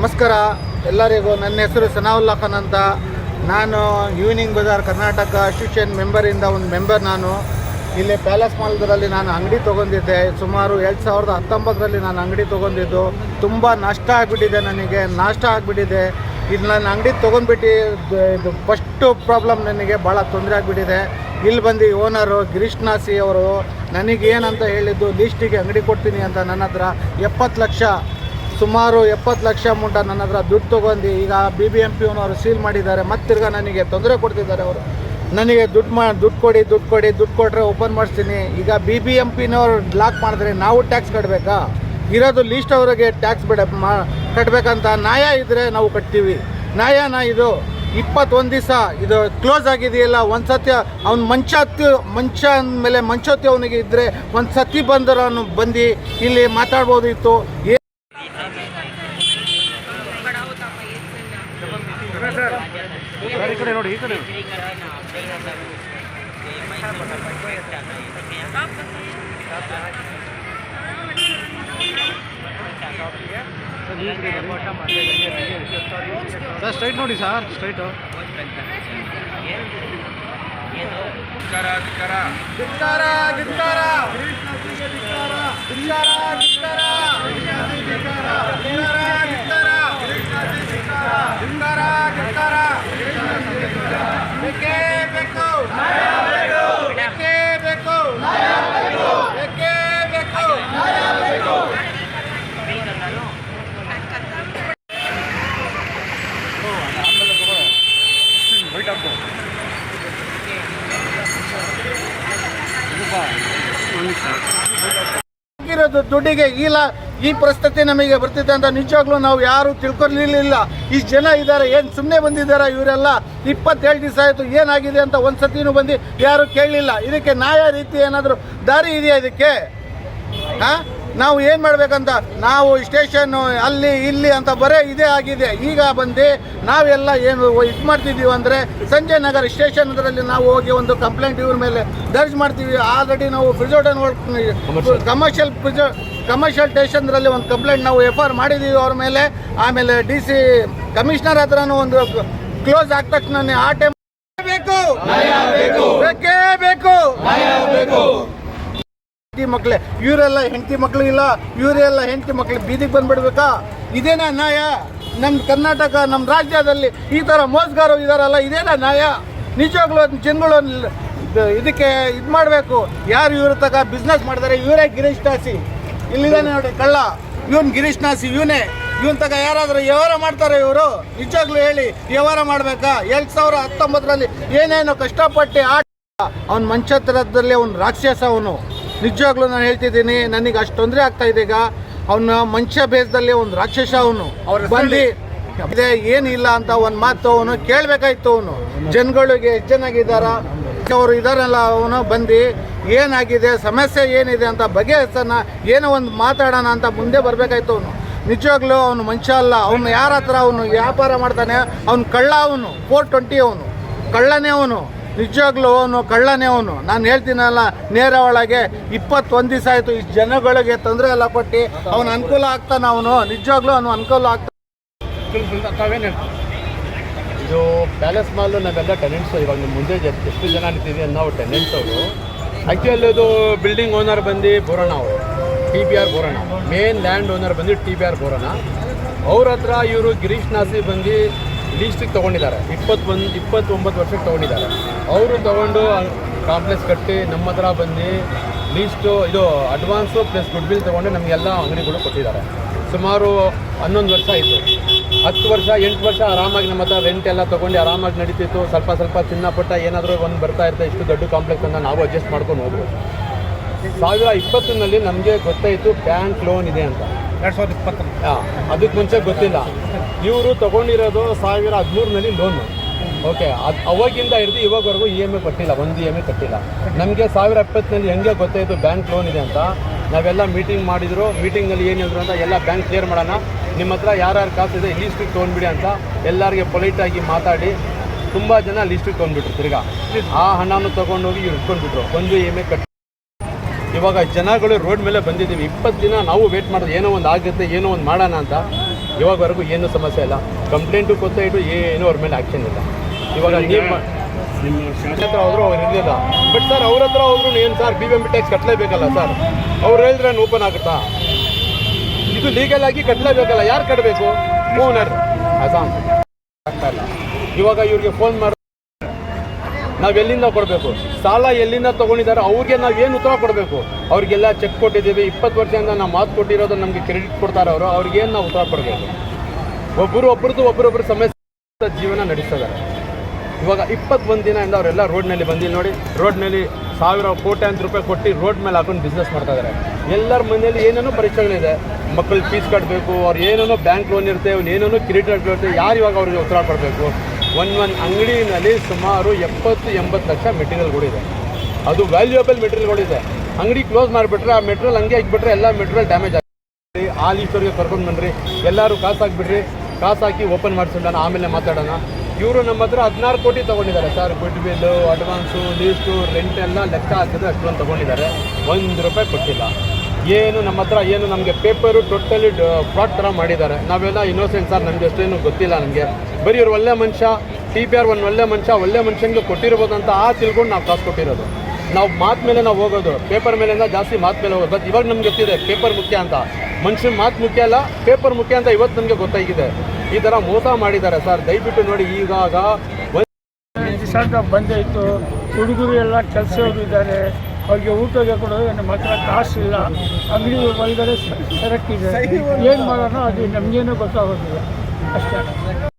ನಮಸ್ಕಾರ. ಎಲ್ಲರಿಗೂ ನನ್ನ ಹೆಸರು ಸನಾವುಲ್ಲಾ ಖಾನ್ ಅಂತ. ನಾನು ಈವ್ನಿಂಗ್ ಬಜಾರ್ ಕರ್ನಾಟಕ ಅಸೋಸಿಯೇಷನ್ ಮೆಂಬರಿಂದ ಒಂದು ಮೆಂಬರ್ ನಾನು. ಇಲ್ಲಿ ಪ್ಯಾಲೇಸ್ ಮಾಲ್ದಲ್ಲಿ ನಾನು ಅಂಗಡಿ ತೊಗೊಂಡಿದ್ದೆ. ಸುಮಾರು ಎರಡು ಸಾವಿರದ ಹತ್ತೊಂಬತ್ತರಲ್ಲಿ ನಾನು ಅಂಗಡಿ ತೊಗೊಂಡಿದ್ದು. ತುಂಬ ನಷ್ಟ ಆಗಿಬಿಟ್ಟಿದೆ ನನಗೆ. ನಾಷ್ಟ ಆಗಿಬಿಟ್ಟಿದೆ. ಇದು ನಾನು ಅಂಗಡಿ ತೊಗೊಂಡ್ಬಿಟ್ಟು ಇದು ಫಸ್ಟು ಪ್ರಾಬ್ಲಮ್ ನನಗೆ ಭಾಳ ತೊಂದರೆ ಆಗಿಬಿಟ್ಟಿದೆ. ಇಲ್ಲಿ ಬಂದು ಓನರು ಗಿರೀಶ್ ನಾಸಿ ಅವರು ನನಗೇನಂತ ಹೇಳಿದ್ದು ಲೀಸ್ಟಿಗೆ ಅಂಗಡಿ ಕೊಡ್ತೀನಿ ಅಂತ ನನ್ನ ಹತ್ರ ಎಪ್ಪತ್ತು ಲಕ್ಷ ಸುಮಾರು ಎಪ್ಪತ್ತು ಲಕ್ಷ ಮುಂಟ ನನ್ನ ಹತ್ರ ದುಡ್ಡು ತೊಗೊಂಡು ಈಗ ಬಿ ಬಿ ಎಂ ಪಿನವರು ಸೀಲ್ ಮಾಡಿದ್ದಾರೆ. ಮತ್ತಿರ್ಗ ನನಗೆ ತೊಂದರೆ ಕೊಡ್ತಿದ್ದಾರೆ ಅವರು. ನನಗೆ ದುಡ್ಡು ಮಾ, ದುಡ್ಡು ಕೊಡಿ ದುಡ್ಡು ಕೊಡಿ, ದುಡ್ಡು ಕೊಟ್ಟರೆ ಓಪನ್ ಮಾಡಿಸ್ತೀನಿ. ಈಗ ಬಿ ಬಿ ಎಂ ಪಿನವ್ರು ಬ್ಲಾಕ್ ಮಾಡಿದ್ರೆ ನಾವು ಟ್ಯಾಕ್ಸ್ ಕಟ್ಟಬೇಕಾ ಇರೋದು ಲೀಸ್ಟ್ ಅವರಿಗೆ ಟ್ಯಾಕ್ಸ್ ಬಿಡ. ಮಾ ಕಟ್ಟಬೇಕಂತ ನ್ಯಾಯ ಇದ್ದರೆ ನಾವು ಕಟ್ತೀವಿ. ನ್ಯಾಯನ ಇದು ಇಪ್ಪತ್ತೊಂದು ದಿವಸ ಇದು ಕ್ಲೋಸ್ ಆಗಿದೆಯಲ್ಲ ಒಂದು ಸತಿ ಅವ್ನು ಮಂಚ ಹತ್ತಿ ಮಂಚ ಅಂದಮೇಲೆ ಮಂಚೋತಿ ಅವನಿಗೆ ಇದ್ದರೆ ಒಂದು ಸತಿ ಬಂದರು ಅವನು ಬಂದು ಇಲ್ಲಿ ಮಾತಾಡ್ಬೋದಿತ್ತು. ಸರ್ ಸ್ಟ್ರೈಟ್ ನೋಡಿ ಸರ್ ಸ್ಟ್ರೈಟು ಧಿಕ್ಕಾರ ಧಿಕ್ಕಾರ ಧಿಕ್ಕಾರ ಧಿಕ್ಕಾರ ಧಿಕ್ಕಾರ ದುಡ್ಡಿಗೆ ಇಲ್ಲ. ಈ ಪರಿಸ್ಥಿತಿ ನಮಗೆ ಬರ್ತಿದೆ ಅಂತ ನಿಜವಾಗ್ಲೂ ನಾವು ಯಾರು ತಿಳ್ಕೊಳ್ಲಿಲ್ಲ. ಇಷ್ಟು ಜನ ಇದ್ದಾರೆ, ಏನು ಸುಮ್ಮನೆ ಬಂದಿದ್ದಾರೆ ಇವರೆಲ್ಲ? ಇಪ್ಪತ್ತೇಳು ದಿವಸ ಆಯಿತು, ಏನಾಗಿದೆ ಅಂತ ಒಂದು ಸತಿನೂ ಬಂದು ಯಾರು ಕೇಳಲಿಲ್ಲ ಇದಕ್ಕೆ ನ್ಯಾಯ ರೀತಿ ಏನಾದರೂ ದಾರಿ ಇದೆಯಾ ಇದಕ್ಕೆ? ಹಾಂ ನಾವು ಏನು ಮಾಡಬೇಕಂತ ನಾವು ಸ್ಟೇಷನ್ನು ಅಲ್ಲಿ ಇಲ್ಲಿ ಅಂತ ಬರೇ ಇದೇ ಆಗಿದೆ. ಈಗ ಬಂದು ನಾವೆಲ್ಲ ಏನು ಇದು ಮಾಡ್ತಿದ್ದೀವಿ ಅಂದರೆ ಸಂಜಯ್ ನಗರ್ ಸ್ಟೇಷನ್ ಅದರಲ್ಲಿ ನಾವು ಹೋಗಿ ಒಂದು ಕಂಪ್ಲೇಂಟ್ ಇವ್ರ ಮೇಲೆ ದರ್ಜ್ ಮಾಡ್ತೀವಿ. ಆಲ್ರೆಡಿ ನಾವು ಪ್ರಿಸೋಟನ್ ಕಮರ್ಷಿಯಲ್ ಪ್ರಿಸೋ ಕಮರ್ಷಿಯಲ್ ಸ್ಟೇಷನ್ದ್ರಲ್ಲಿ ಒಂದು ಕಂಪ್ಲೇಂಟ್ ನಾವು ಎಫ್ ಆರ್ ಮಾಡಿದ್ದೀವಿ ಅವ್ರ ಮೇಲೆ. ಆಮೇಲೆ ಡಿ ಸಿ ಕಮಿಷನರ್ ಹತ್ರನೂ ಒಂದು ಕ್ಲೋಸ್ ಆದ ತಕ್ಷಣ ಆ ಟೈಮ್ ಬೇಕು. ಬೇಕೇ ಬೇಕು. ಹೆಂಡತಿ ಮಕ್ಳೆ, ಇವರೆಲ್ಲ ಹೆಂಡತಿ ಮಕ್ಳು ಇಲ್ಲ, ಇವರೆಲ್ಲ ಹೆಂಡತಿ ಮಕ್ಳು ಬೀದಿಗೆ ಬಂದ್ಬಿಡ್ಬೇಕಾ? ಇದೇನಾ ನ್ಯಾಯ? ನಮ್ಮ ಕರ್ನಾಟಕ ನಮ್ಮ ರಾಜ್ಯದಲ್ಲಿ ಈ ಥರ ಮೋಸಗಾರರು ಇದಾರಲ್ಲ, ಇದೇನಾ ನ್ಯಾಯ? ನಿಜವಾಗ್ಲೂ ಜನಗಳು ಇದಕ್ಕೆ ಇದು ಮಾಡಬೇಕು. ಯಾರು ಇವ್ರ ತಗ ಬಿಸ್ನೆಸ್ ಮಾಡಿದಾರೆ ಇವರೇ ಗಿರೀಶ್ ನಾಸಿ ಇಲ್ಲಿದ್ದಾನೆ ನೋಡಿ ಕಳ್ಳ. ಇವನ್ ಗಿರೀಶ್ ನಾಸಿ ಇವನೇ. ಇವನ್ ತಗ ಯಾರಾದರೂ ವ್ಯವಹಾರ ಮಾಡ್ತಾರೆ ಇವರು? ನಿಜವಾಗ್ಲೂ ಹೇಳಿ, ವ್ಯವಹಾರ ಮಾಡಬೇಕಾ? ಎರಡು ಸಾವಿರ ಹತ್ತೊಂಬತ್ತರಲ್ಲಿ ಏನೇನೋ ಕಷ್ಟಪಟ್ಟು ಆಟ, ಅವನ ಮಂಚತ್ರದಲ್ಲಿ ಅವನು ರಾಕ್ಷಸ ಅವನು. ನಿಜವಾಗ್ಲೂ ನಾನು ಹೇಳ್ತಿದ್ದೀನಿ ನನಗೆ ಅಷ್ಟು ತೊಂದರೆ ಆಗ್ತಾ ಇದೆ ಈಗ. ಅವನ ಮನುಷ್ಯ ಬೇಸದಲ್ಲಿ ಒಂದು ರಾಕ್ಷಸ ಅವನು. ಬಂದು ಇದೆ ಏನಿಲ್ಲ ಅಂತ ಒಂದು ಮಾತು ಅವನು ಕೇಳಬೇಕಾಯ್ತು ಅವನು. ಜನಗಳಿಗೆ ಎಷ್ಟು ಜನಾಗಿದ್ದಾರ ಅವರು ಇದಾರಲ್ಲ ಅವನು ಬಂದು ಏನಾಗಿದೆ ಸಮಸ್ಯೆ ಏನಿದೆ ಅಂತ ಬಗೆಹರಿಸೋಣ ಏನೋ ಒಂದು ಮಾತಾಡೋಣ ಅಂತ ಮುಂದೆ ಬರಬೇಕಾಯ್ತು ಅವನು. ನಿಜವಾಗ್ಲೂ ಅವನು ಮನುಷ್ಯ ಅಲ್ಲ. ಅವನು ಯಾರ ಹತ್ರ ಅವನು ವ್ಯಾಪಾರ ಮಾಡ್ತಾನೆ? ಅವನು ಕಳ್ಳ ಅವನು ಫೋರ್ ಟ್ವೆಂಟಿ ಅವನು. ಕಳ್ಳನೇ ಅವನು. ನಿಜವಾಗ್ಲೂ ಅವನು ಕಳ್ಳನೇ ಅವನು. ನಾನು ಹೇಳ್ತೀನಲ್ಲ ನೇರ ಒಳಗೆ ಇಪ್ಪತ್ತೊಂದು ದಿವಸ ಆಯಿತು ಈ ಜನಗಳಿಗೆ ತೊಂದರೆ ಎಲ್ಲ ಕೊಟ್ಟು ಅವನ ಅನುಕೂಲ ಆಗ್ತಾನೆ ಅವನು. ನಿಜವಾಗ್ಲೂ ಅವನು ಅನುಕೂಲ ಆಗ್ತಾನೆ. ಇದು ಪ್ಯಾಲೇಸ್ ಮಾಲ್ ನಾವೆಲ್ಲ ಟೆನೆಂಟ್ಸ್ ಇವಾಗ ನಿಮ್ಮ ಮುಂದೆ ಎಷ್ಟು ಜನ ನಿಂತಿದ್ದೀವಿ ನಾವು ಟೆನೆಂಟ್ಸ್ ಅವರು. ಆ್ಯಕ್ಚುಲಿ ಅದು ಬಿಲ್ಡಿಂಗ್ ಓನರ್ ಬಂದು ಬೋರಣ ಅವರು. ಟಿ ಬಿ ಆರ್ ಬೋರಣ ಮೇನ್ ಲ್ಯಾಂಡ್ ಓನರ್ ಬಂದು ಟಿ ಬಿ ಆರ್ ಬೋರಣ ಅವ್ರ ಹತ್ರ ಇವರು ಗಿರೀಶ್ ನಾಸಿ ಬಂದು ಲೀಸ್ಟಿಗೆ ತೊಗೊಂಡಿದ್ದಾರೆ. ಇಪ್ಪತ್ತೊಂದು, ಇಪ್ಪತ್ತೊಂಬತ್ತು ವರ್ಷಕ್ಕೆ ತೊಗೊಂಡಿದ್ದಾರೆ. ಅವರು ತೊಗೊಂಡು ಕಾಂಪ್ಲೆಕ್ಸ್ ಕಟ್ಟಿ ನಮ್ಮ ಹತ್ರ ಬಂದು ಲೀಸ್ಟು ಇದು ಅಡ್ವಾನ್ಸು ಪ್ಲಸ್ ಗುಡ್ ಬಿಲ್ ತೊಗೊಂಡು ನಮಗೆಲ್ಲ ಅಂಗಡಿಗಳು ಕೊಟ್ಟಿದ್ದಾರೆ. ಸುಮಾರು ಹನ್ನೊಂದು ವರ್ಷ ಆಯಿತು. ಹತ್ತು ವರ್ಷ, ಎಂಟು ವರ್ಷ ಆರಾಮಾಗಿ ನಮ್ಮ ಹತ್ರ ರೆಂಟ್ ಎಲ್ಲ ತೊಗೊಂಡು ಆರಾಮಾಗಿ ನಡೀತಿತ್ತು. ಸ್ವಲ್ಪ ಸ್ವಲ್ಪ ಚಿನ್ನ ಪುಟ್ಟ ಏನಾದರೂ ಒಂದು ಬರ್ತಾ ಇರ್ತಾ ಇಷ್ಟು ದೊಡ್ಡ ಕಾಂಪ್ಲೆಕ್ಸ್ ಅಂತ ನಾವು ಅಡ್ಜಸ್ಟ್ ಮಾಡ್ಕೊಂಡು ಹೋಗ್ಬೋದು. ಸಾವಿರ ಇಪ್ಪತ್ತರಲ್ಲಿ ನಮಗೆ ಗೊತ್ತಾಯಿತು ಬ್ಯಾಂಕ್ ಲೋನ್ ಇದೆ ಅಂತ. ಎರಡು ಸಾವಿರದ ಇಪ್ಪತ್ತ ಅದಕ್ಕೆ ಮುಂಚೆ ಗೊತ್ತಿಲ್ಲ. ಇವರು ತಗೊಂಡಿರೋದು ಸಾವಿರ ಹದಿಮೂರಿನಲ್ಲಿ ಲೋನು ಓಕೆ ಅದು ಅವಾಗಿಂದ ಹಿಡಿದು ಇವಾಗವರೆಗೂ ಇ ಎಂ ಐ ಕಟ್ಟಿಲ್ಲ, ಒಂದು ಇ ಎಂ ಐ ಕಟ್ಟಿಲ್ಲ. ನಮಗೆ ಸಾವಿರ ಇಪ್ಪತ್ತಿನಲ್ಲಿ ಹೆಂಗೆ ಗೊತ್ತಾಯಿತು ಬ್ಯಾಂಕ್ ಲೋನ್ ಇದೆ ಅಂತ, ನಾವೆಲ್ಲ ಮೀಟಿಂಗ್ ಮಾಡಿದ್ರು ಮೀಟಿಂಗಲ್ಲಿ ಏನು ಹೇಳಿದ್ರು ಅಂತ ಎಲ್ಲ ಬ್ಯಾಂಕ್ ಕ್ಲಿಯರ್ ಮಾಡೋಣ. ನಿಮ್ಮ ಹತ್ರ ಯಾರ್ಯಾರು ಕಾಸಿದೆ ಲೀಸ್ಟಿಗೆ ತೊಗೊಂಡ್ಬಿಡಿ ಅಂತ ಎಲ್ಲರಿಗೆ ಪೊಲೈಟಾಗಿ ಮಾತಾಡಿ, ತುಂಬ ಜನ ಲೀಸ್ಟಿಗೆ ತೊಗೊಂಡ್ಬಿಟ್ರು ತಿರ್ಗಾ. ಆ ಹಣನೂ ತೊಗೊಂಡೋಗಿ ಇಟ್ಕೊಂಡ್ಬಿಟ್ರು. ಒಂದು ಇ ಎಂ ಐ ಕಟ್ಟಿ ಇವಾಗ ಜನಗಳು ರೋಡ್ ಮೇಲೆ ಬಂದಿದ್ದೀವಿ. ಇಪ್ಪತ್ತು ದಿನ ನಾವು ವೇಟ್ ಮಾಡೋದು ಏನೋ ಒಂದು ಆಗುತ್ತೆ ಏನೋ ಒಂದು ಮಾಡೋಣ ಅಂತ. ಇವಾಗವರೆಗೂ ಏನು ಸಮಸ್ಯೆ ಇಲ್ಲ. ಕಂಪ್ಲೇಂಟು ಗೊತ್ತಾಯಿತು ಏನು ಅವ್ರ ಮೇಲೆ ಆ್ಯಕ್ಷನ್ ಇಲ್ಲ. ಇವಾಗ ನೀವು ಹತ್ರ ಹೋದ್ರು ಅವ್ರು ಇರಲಿಲ್ಲ. ಬಟ್ ಸರ್ ಅವ್ರ ಹತ್ರ ಹೋದ್ರು ಏನು sir B B M tax ಕಟ್ಟಲೇಬೇಕಲ್ಲ sir ಅವ್ರು ಹೇಳಿದ್ರೆ ಓಪನ್ ಆಗುತ್ತಾ? ಇದು ಲೀಗಲ್ ಆಗಿ ಕಟ್ಟಲೇಬೇಕಲ್ಲ ಯಾರು ಕಟ್ಟಬೇಕು ಓನರ್ ಅಸಾಮ್ ಆಗ್ತಾ ಇಲ್ಲ. ಇವಾಗ ಇವ್ರಿಗೆ ಫೋನ್ ಮಾಡಿ ನಾವು ಎಲ್ಲಿಂದ ಕೊಡಬೇಕು? ಸಾಲ ಎಲ್ಲಿಂದ ತೊಗೊಂಡಿದ್ದಾರೆ? ಅವ್ರಿಗೆ ನಾವು ಏನು ಉತ್ತರ ಕೊಡಬೇಕು? ಅವ್ರಿಗೆಲ್ಲ ಚೆಕ್ ಕೊಟ್ಟಿದ್ದೀವಿ. ಇಪ್ಪತ್ತು ವರ್ಷದಿಂದ ನಾವು ಮಾತು ಕೊಟ್ಟಿರೋದು ನಮಗೆ ಕ್ರೆಡಿಟ್ ಕೊಡ್ತಾರೆ ಅವರು. ಅವ್ರಿಗೇನು ನಾವು ಉತ್ತರ ಕೊಡಬೇಕು? ಒಬ್ಬರು ಒಬ್ರದ್ದು ಒಬ್ಬರೊಬ್ಬರು ಸಮಸ್ಯೆ ಜೀವನ ನಡೆಸ್ತಿದ್ದಾರೆ ಇವಾಗ ಇಪ್ಪತ್ತೊಂದು ದಿನದಿಂದ ಅವರೆಲ್ಲ ರೋಡ್ನಲ್ಲಿ ಬಂದಿಲ್ಲ ನೋಡಿ. ರೋಡ್ನಲ್ಲಿ ಸಾವಿರ ಕೋಟ್ಯಾಂತರ ರೂಪಾಯಿ ಕೊಟ್ಟು ರೋಡ್ ಮೇಲೆ ಹಾಕೊಂಡು ಬಿಸ್ನೆಸ್ ಮಾಡ್ತಾ ಇದ್ದಾರೆ ಎಲ್ಲರ ಮನೆಯಲ್ಲಿ ಏನೇನೋ ಪರೀಕ್ಷೆಗಳಿದೆ ಮಕ್ಕಳು ಫೀಸ್ ಕಟ್ಟಬೇಕು ಅವ್ರು ಏನೇನೋ ಬ್ಯಾಂಕ್ ಲೋನ್ ಇರುತ್ತೆ ಅವ್ನು ಏನೇನೋ ಕ್ರೆಡಿಟ್ ಇರುತ್ತೆ. ಯಾರು ಇವಾಗ ಅವ್ರಿಗೆ ಉತ್ತರ ಕೊಡಬೇಕು? ಒಂದು ಒನ್ ಅಂಗಡಿನಲ್ಲಿ ಸುಮಾರು ಎಪ್ಪತ್ತು, ಎಂಬತ್ತು ಲಕ್ಷ ಮೆಟೀರಿಯಲ್ಗಳಿದೆ ಅದು ವ್ಯಾಲ್ಯೂಯಬಲ್ ಮೆಟೀರಿಯಲ್ಗಳಿದೆ ಅಂಗಡಿ ಕ್ಲೋಸ್ ಮಾಡಿಬಿಟ್ರೆ ಆ ಮೆಟೀರಿಯಲ್ ಹಂಗೆ ಆಗಿಬಿಟ್ರೆ ಎಲ್ಲ ಮೆಟೀರಿಯಲ್ ಡ್ಯಾಮೇಜ್ ಆಗುತ್ತೆ. ಆ ಈಶ್ವರಿಗೆ ಕರ್ಕೊಂಡು ಬನ್ನಿರಿ ಎಲ್ಲರೂ ಕಾಸು ಹಾಕ್ಬಿಡ್ರಿ, ಕಾಸು ಹಾಕಿ ಓಪನ್ ಮಾಡಿಸೋಣ ಆಮೇಲೆ ಮಾತಾಡೋಣ. ಇವರು ನಮ್ಮ ಹತ್ರ ಹದಿನಾರು ಕೋಟಿ ತೊಗೊಂಡಿದ್ದಾರೆ sir. Goodwill advance lease rent ಎಲ್ಲ ಲೆಕ್ಕ ಹಾಕಿದ್ರೆ ಅಷ್ಟೊಂದು ತೊಗೊಂಡಿದ್ದಾರೆ. ಒಂದು ರೂಪಾಯಿ ಕೊಟ್ಟಿಲ್ಲ. ಏನು ನಮ್ಮ ಹತ್ರ ಏನು ನಮಗೆ ಪೇಪರು ಟೋಟಲಿ ಫ್ರಾಡ್ ಥರ ಮಾಡಿದ್ದಾರೆ. ನಾವೆಲ್ಲ ಇನ್ನೋಸೆಂಟ್ ಸರ್ ನಮಗೆ ಅಷ್ಟೇನು ಗೊತ್ತಿಲ್ಲ ನಮಗೆ. ಬರೀ ಇವ್ರು ಒಳ್ಳೆ ಮನುಷ್ಯ ಟಿ ಪಿ ಆರ್ ಒಂದು ಒಳ್ಳೆ ಮನುಷ್ಯ, ಒಳ್ಳೆ ಮನುಷ್ಯನಿಗೆ ಕೊಟ್ಟಿರ್ಬೋದು ಅಂತ ಆ ತಿಳ್ಕೊಂಡು ನಾವು ಕಾಸು ಕೊಟ್ಟಿರೋದು. ನಾವು ಮಾತು ಮೇಲೆ ನಾವು ಹೋಗೋದು ಪೇಪರ್ ಮೇಲಿಂದ ಜಾಸ್ತಿ ಮಾತು ಮೇಲೆ ಹೋಗೋದು. ಬಟ್ ಇವಾಗ ನಮ್ಗೆ ಗೊತ್ತಿದೆ ಪೇಪರ್ ಮುಖ್ಯ ಅಂತ. ಮನುಷ್ಯನ ಮಾತು ಮುಖ್ಯ ಅಲ್ಲ ಪೇಪರ್ ಮುಖ್ಯ ಅಂತ ಇವತ್ತು ನಮಗೆ ಗೊತ್ತಾಗಿದೆ. ಈ ಥರ ಮೋಸ ಮಾಡಿದ್ದಾರೆ ಸರ್ ದಯವಿಟ್ಟು ನೋಡಿ ಈಗಾಗ ಒಂದು ದಿವಸ ಬಂದೇ ಹುಡುಗರು ಎಲ್ಲ ಕೆಲಸ ಹೋಗಿದ್ದಾರೆ. ಅವ್ರಿಗೆ ಊಟಕ್ಕೆ ಕೊಡೋದು ನಮ್ಮ ಹತ್ರ ಕಾಸಿಲ್ಲ. ಅಂಗಡಿ ಒಳಗಡೆ ಸರಕ್ಕಿದೆ ಏನು ಮಾಡೋಣ? ಅದು ನಮಗೇನು ಗೊತ್ತಾಗೋದಿಲ್ಲ. ಅಷ್ಟೇ.